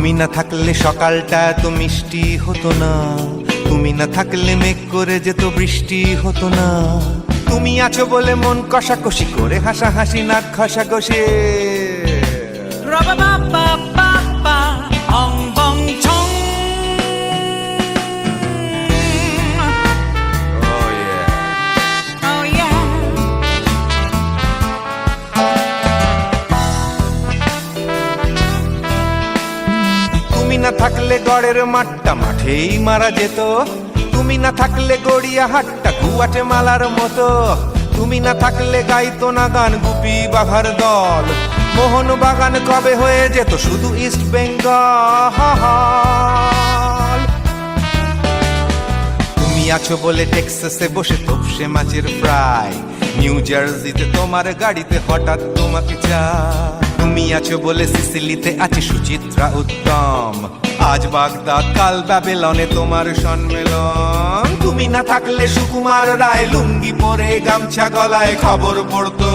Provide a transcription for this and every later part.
তুমি না থাকলে সকালটা এত মিষ্টি হতো না। তুমি না থাকলে মেঘ করে যেত বৃষ্টি হতো না। তুমি আছো বলে মন কষাকষি করে হাসাহাসি, নাক ঘষাঘষি। না থাকলে গড়ের মাঠটা মাঠেই মারা যেত। তুমি না থাকলে গড়িয়া হাটটা গুয়াটে মালার মতো। তুমি না থাকলে গাইতো না গান গুপি বাঘার দল। মোহন বাগান কবে হয়ে যেত শুধু ইস্ট বেঙ্গল? তুমি আছো বলে টেক্সাসে বসে তোপসে মাছের ফ্রাই। নিউ জার্সিতে তোমার গাড়িতে হঠাৎ তোমাকে চা তুমি আছো বলে সিসিলিতে আছে সুচিত্রা উত্তম। আজ বাগদা কাল ব্যাবেলনে তোমার সম্মেলন তুমি না থাকলে সুকুমার রায় লুঙ্গি পরে গামছা গলায় খবর পড়তো।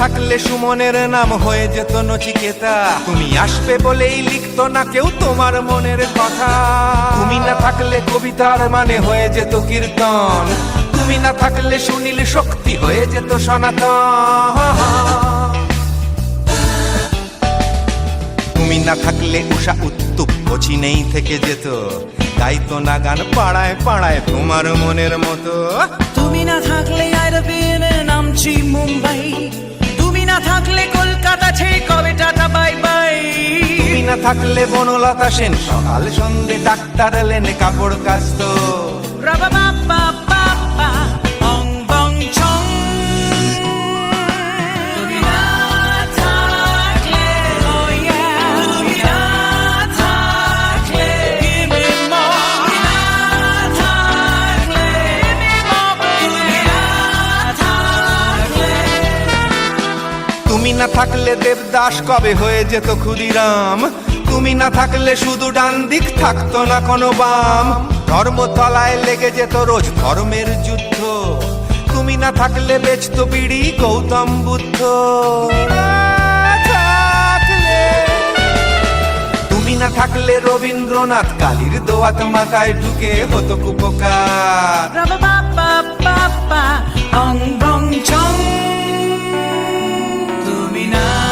থাকলে সুমনের নাম হয়ে যেত নচিকেতা। তুমি আসবে বলেই লিখতো না কেউ তোমার মনের কথা। তুমি না থাকলে কবিতার মানে হয়ে যেত কীর্তন। তুমি না থাকলে সুনীল শক্তি হয়ে যেত সনাতন। তুমি না থাকলে উষা উত্তুপ নেই থেকে যেত। গাইতো না গান পাড়ায় পাড়ায় তোমার মনের মতো। তুমি না থাকলে আরবিনে নামছি মুম্বাই। না থাকলে কলকাতা ছেড়ে কবে টাটা বাই বাই তুমি না থাকলে বনলতা সেন সকাল সন্ধে ডাক্তার এলেন কাপড় কাস্ত রাবাবাবাবাবা, না থাকলে দেবদাস কবে হয়ে যেত ক্ষুদিরাম? তুমি না থাকলে শুধু ডান দিক থাকতো না কোনো বাম। ধর্মতলায় লেগে যেত রোজ ধর্মের যুদ্ধ। তুমি না থাকলে বেচতো বিড়ি গৌতম বুদ্ধ। তুমি না থাকলে রবীন্দ্রনাথ, কালীর দোয়াত মাথায় ঢুকে হতো কুপকার। now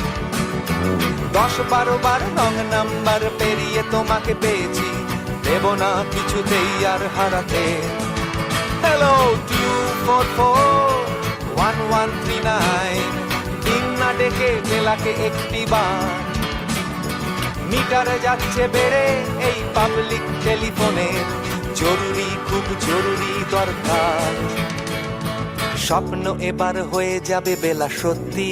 দশ বারো বার রং নাম্বার পেরিয়ে তোমাকে পেয়েছি। দেব না কিছুতেই আর হারাতে। Hello two four four one one three nine তিন না ডেকে বেলাকে একটি বার। মিটারে যাচ্ছে বেড়ে এই পাবলিক টেলিফোনের জরুরি, খুব জরুরি দরকার। স্বপ্ন এবার হয়ে যাবে বেলা সত্যি।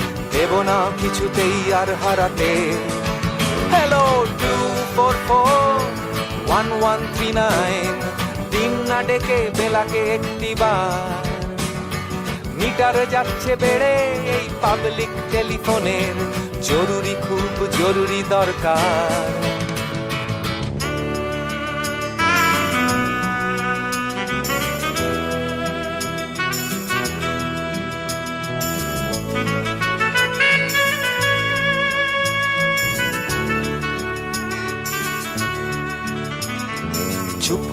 দেব না কিছুতেই আর হারাতে। Hello two four four one one three nine দিন না ডেকে বেলাকে একটি মিটার যাচ্ছে বেড়ে এই পাবলিক টেলিফোনের জরুরি খুব জরুরি দরকার।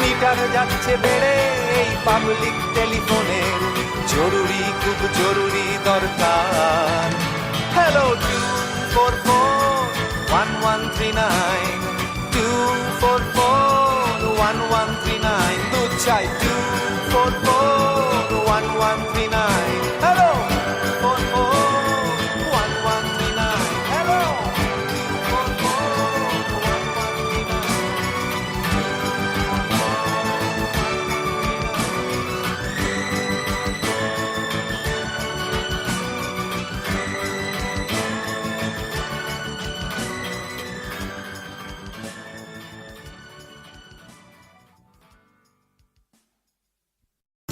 মিটার যাচ্ছে বেড়ে, এই পাবলিক টেলিফোনে জরুরি, খুব জরুরি দরকার। Hello two four four one one three nine two four four one one three nine দু চাই two four four one one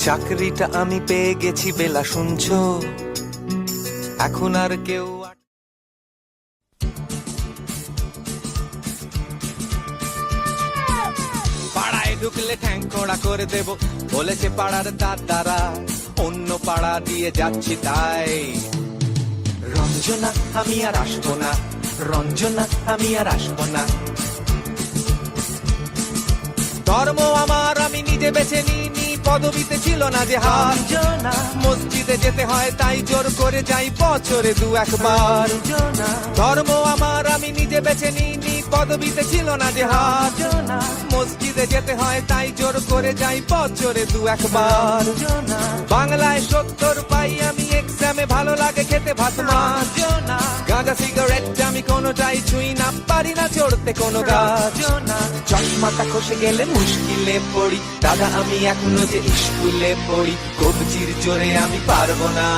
চাকরিটা আমি পেয়ে গেছি, বেলা শুনছো? এখন আর কেউ পাড়ায় ঢুকলে ঠ্যাং করে দেব, বলেছে পাড়ার দাদারা, অন্য পাড়া দিয়ে যাচ্ছি তাই। রঞ্জনা, আমি আর আসব না, রঞ্জনা, আমি আর আসব না। ধর্ম আমার, আমি নিজে বেছে নিইনি পদবিতে ছিল না যে হার। মসজিদে যেতে হয় তাই জোর করে যাই বছরে দু একবার। ধর্ম আমার আমি নিজে বেছে নিইনি পদবিতে ছিল না যে হার। মসজিদে যেতে হয় তাই জোর করে যাই বছরে দু একবার। বাংলায় সত্তর পাই আমি এক্সামে ভালো লাগে খেতে ভাত মাছ। গাঁজা সিগারেট আমি কোনোটাই ছুঁই না। পারি না চড়তে কোনো গাছ। চশমাটা খসে গেলে মুশকিলে পড়ি। দাদা আমি এখনও যে স্কুলে পড়ি কবজির জোরে আমি পারব না।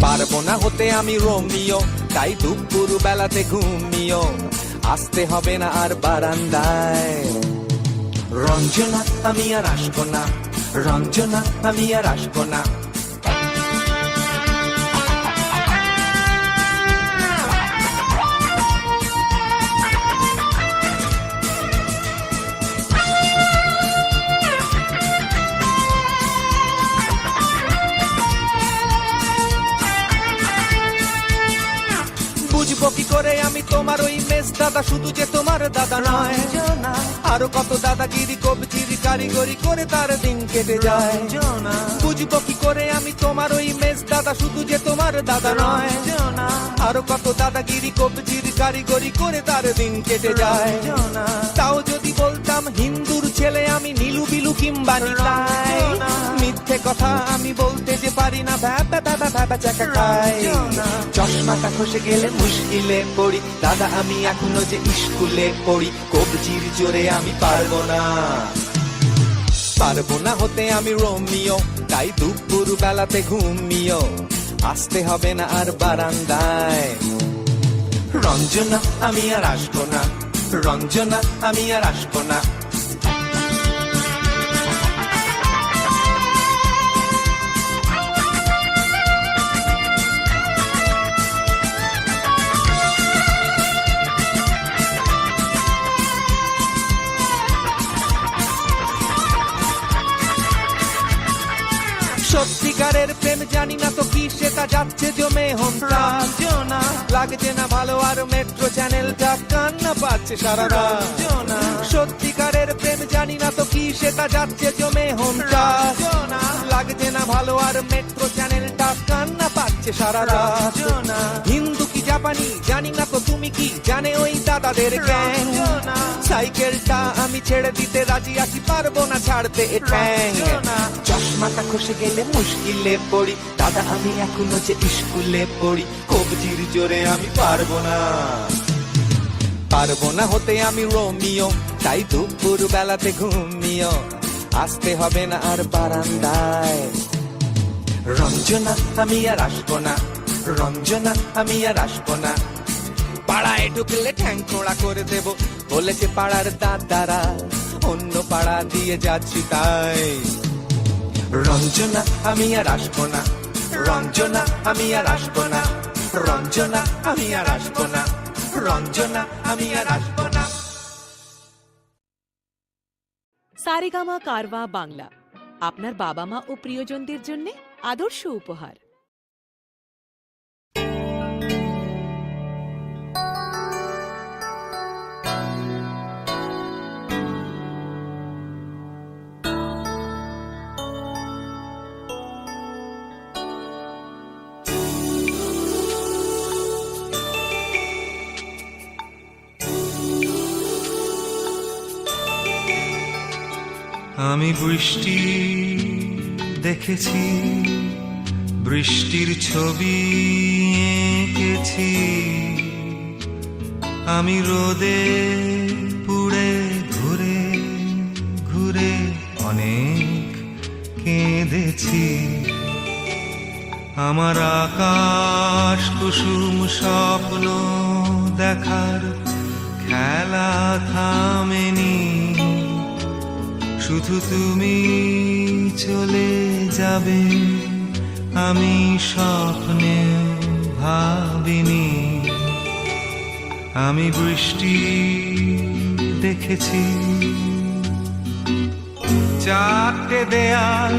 পারব না হতে আমি রোমিও তাই দুপুর বেলাতে ঘুমিও। আসতে হবে না আর বারান্দায়। রঞ্জনা আমি আর আসব না। রঞ্জনা আমি আর আসব না। দাদা শুধু যে তোমার দাদা নয়। আরও কত দাদাগিরি কবজিরি কারিগরি করে তার দিন কেটে যায়। বুঝব কি করে আমি তোমার ওই মেজ দাদা শুধু যে তোমার দাদা নয়। আরও কত দাদাগিরি কবজির কারিগরি করে তার দিন কেটে যায়। তাও যদি বলতাম হিন্দুর ছেলে আমি নীলু বিলু কিংবা নিতাই। মিথ্যে কথা আমি বলতে যে পারি না ভ্যাপা ভ্যাপা ভ্যাপা চাকা খাই। চশমাটা খসে গেলে মুশকিলে পড়ি। দাদা আমি এখনও যে স্কুলে পড়ি কবজির জোরে আমি পারব না। পারব না হতে আমি রোমিও তাই দুপুর বেলাতে ঘুমিও। আসতে হবে না আর বারান্দায়। রঞ্জনা, আমি আর আসব না। রঞ্জনা, আমি আর আসব না। সত্যিকারের প্রেম জানি না তো কি সেটা যাচ্ছে জমে হন্তা লাগছে না ভালো আর মেট্রো চ্যানেলটা কান্না পাচ্ছে সারা সত্যিকারের প্রেম জানি না তো কি সেটা যাচ্ছে জমে হন্তা লাগছে না ভালো আর মেট্রো চ্যানেলটা কান্না পাচ্ছে সারা রাত। হিন্দু কি জাপানি? জানি না তো তুমি কি? জানে ওই দাদাদের গ্যাং সাইকেলটা আমি ছেড়ে দিতে রাজি আছি পারব না ছাড়তে চশমাটা খসে গেলে মুশকিলে পড়ি। দাদা আমি এখনও যে স্কুলে পড়ি। কবজির জোরে আমি পারব না। পারব না হতে আমি রোমিও, তাই দুপুর বেলাতে ঘুমিও। আসতে হবে না আর বারান্দায়। রঞ্জনা, আমি আর আসব না। রঞ্জনা, আমি আর আসব না। পাড়ায় ঢুকলে ঠ্যাং খোড়া করে দেব, বলেছে পাড়ার দাদারা, অন্য পাড়া দিয়ে যাচ্ছি তাই। রঞ্জনা, আমি আর আসব না। রঞ্জনা, আমি আর আসব না। রঞ্জনা, আমি আর আসব না। রঞ্জনা, আমি আর আসব না। সারেগামা কারওয়া বাংলা। আপনার বাবা মা ও প্রিয়জনদের জন্য আদর্শ উপহার। আমি বৃষ্টি দেখেছি, বৃষ্টির ছবি এঁকেছি। আমি রোদে পুড়ে, ঘুরে ঘুরে অনেক কেঁদেছি। আমার আকাশ কুসুম স্বপ্ন দেখার খেলা থামেনি। শুধু তুমি চলে যাবে, আমি স্বপ্নে ভাবিনি। আমি বৃষ্টি দেখেছি, চারটে দেয়াল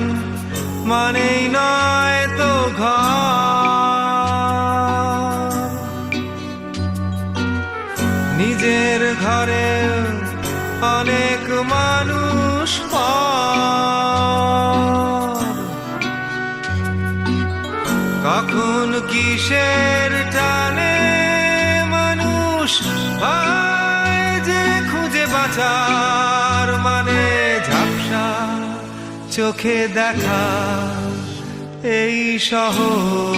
মানেই নয় তো ঘর। নিজের ঘরে অনেক মানুষ কখন কিসের টানে মানুষ যে খুঁজে বাঁচার মানে ঝাপসা চোখে দেখা এই শহর।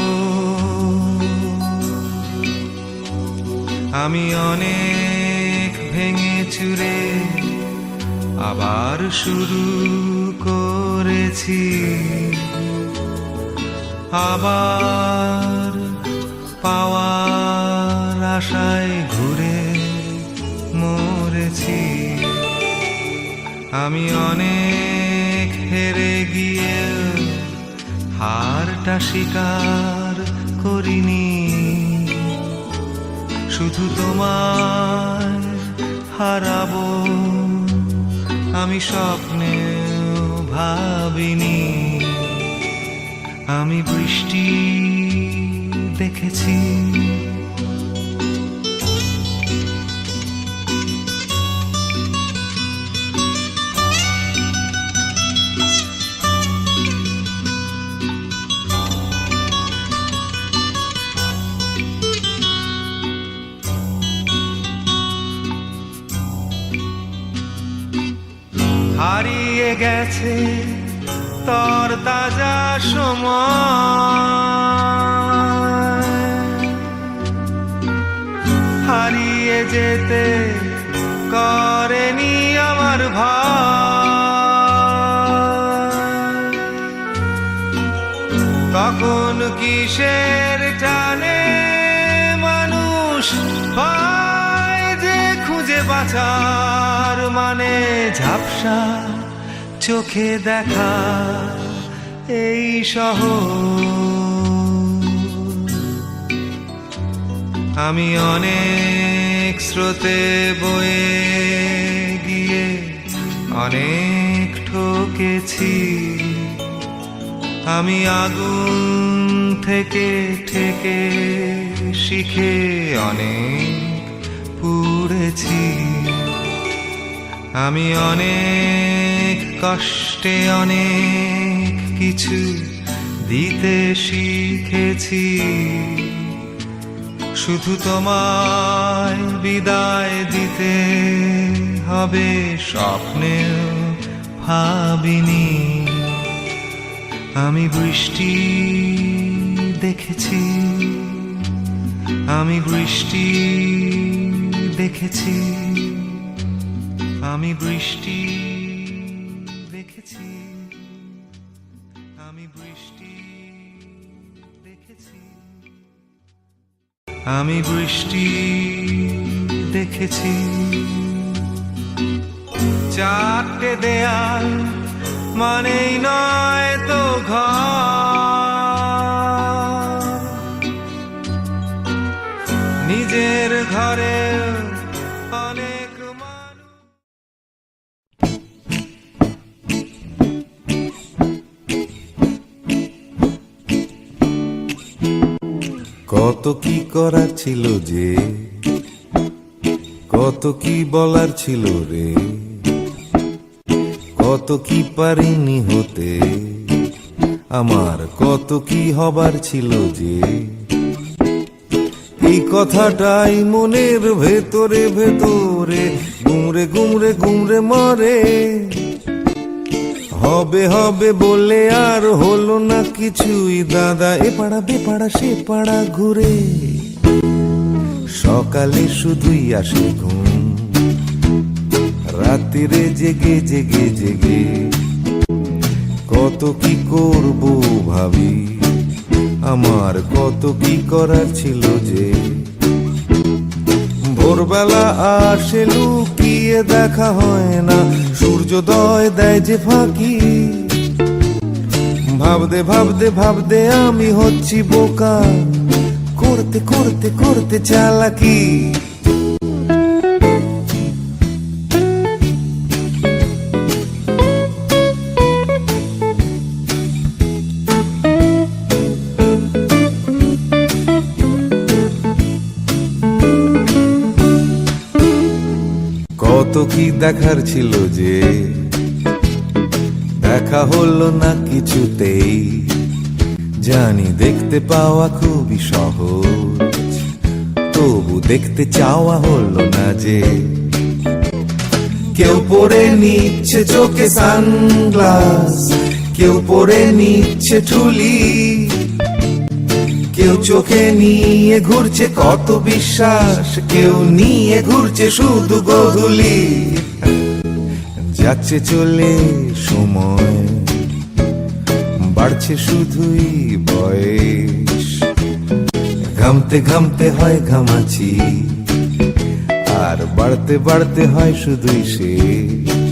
আমি অনেক ভেঙে চুরে আবার শুরু করেছি। আবার পাওয়ার আশায় ঘুরে মরেছি। আমি অনেক হেরে গিয়ে হারটা স্বীকার করিনি। শুধু তোমার হারাবো। আমি স্বপ্নে ভাবিনি। আমি বৃষ্টি দেখেছি। হারিয়ে গেছে তর তাজা সময়। হারিয়ে যেতে করেনি আমার ভয় কখন কিসের বাঁচার মানে ঝাপসা চোখে দেখা এই শহর। আমি অনেক স্রোতে বয়ে গিয়ে অনেক ঠকেছি। আমি আগুন থেকে থেকে শিখে অনেক পুড়েছি। আমি অনেক কষ্টে অনেক কিছু দিতে শিখেছি। শুধু তোমায় বিদায় দিতে হবে স্বপ্নেও ভাবিনি। আমি বৃষ্টি দেখেছি। আমি বৃষ্টি দেখেছি, আমি বৃষ্টি দেখেছি, আমি বৃষ্টি দেখেছি, আমি বৃষ্টি দেখেছি। চারটে দেয়াল মানেই নয় তো ঘর। কি করার ছিল যে? কত কি বলার ছিল রে? কত কি পারিনি হতে? আমার কত কি হবার ছিল যে? এই কথাটাই মনের ভেতরে ভেতরে গুমরে গুমরে গুমরে মরে। হবে হবে বলে আর হলো না কিছুই। দাদা, এ পাড়া, বে পাড়া, সে পাড়া ঘুরে। সকালে শুধুই আসে ঘুম। রাত্রিরে জেগে জেগে জেগে। কত কি করব ভাবি? আমার কত কি করার ছিল যে? ভোরবেলা আসে লুকিয়ে দেখা হয় না। সূর্যোদয় দেয় যে ফাঁকি। ভাবতে ভাবতে ভাবতে আমি হচ্ছি বোকা। করতে করতে করতে চালাকি। কি দেখার ছিল যে দেখা হলো না কিছুতেই? জানি দেখতে পাওয়া খুবই সহজ, তবু দেখতে চাওয়া হলো না যে কেউ পরে নিচ্ছে চোখে সানগ্লাস, কেউ পরে নিচ্ছে ঠুলি। কেউ চোখে নিয়ে ঘুরছে কত বিশ্বাস, কেউ নিয়ে ঘুরছে শুধু গধুলি। যাচ্ছে চলে সময়, বাড়ছে শুধুই বয়স। ঘামতে ঘামতে হয় ঘামাচি, আর বাড়তে বাড়তে হয় শুধুই শেষ।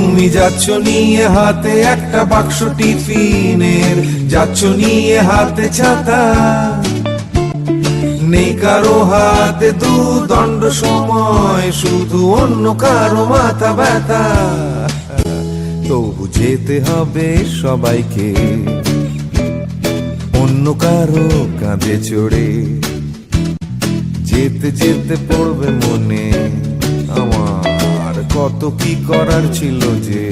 তুমি যাচ্ছ নিয়ে হাতে একটা বাক্স টিফিনের। যাচ্ছ নিয়ে হাতে ছাতা। নেই কারও হাতে দু দণ্ড সময়, শুধু অন্য কারও মাথা ব্যথা। তবু যেতে হবে সবাইকে, অন্য কারও কাঁধে চড়ে। যেতে যেতে পড়বে মনে। কত কি করার ছিল যে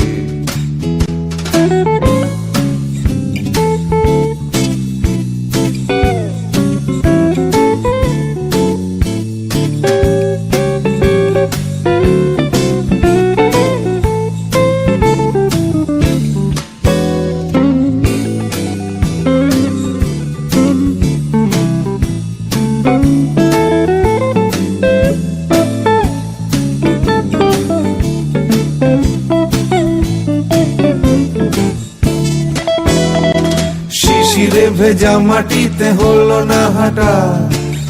ভেজা মাটিতে হলো না হাঁটা,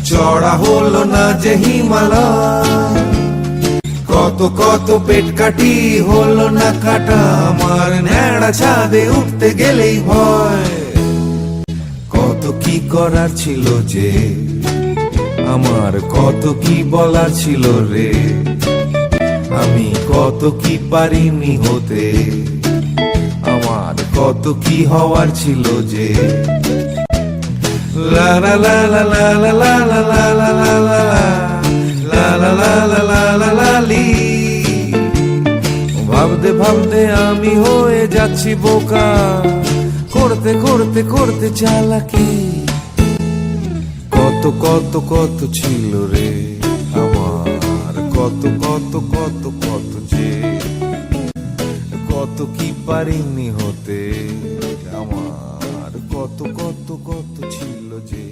চড়া হলো না যে হিমালয়। কত কত পেট কাটি হলো না কাটা, আমার ন্যাড়া ছাদে উঠতে গেলেই ভয়। কত কি করার ছিল যে, আমার কত কি বলার ছিল রে। আমি কত কি পারিনি হতে, আমার কত কি হওয়ার ছিল যে লা লা লা লা লা লা লা লা লা লা ভাবতে ভাবতে আমি হয়ে যাচ্ছি বোকা করতে করতে করতে চালাকি কত কত কত ছিল রে আমার কত কত কত কত কত কি পারিনি হতে আমার কত কত কত ছিল যে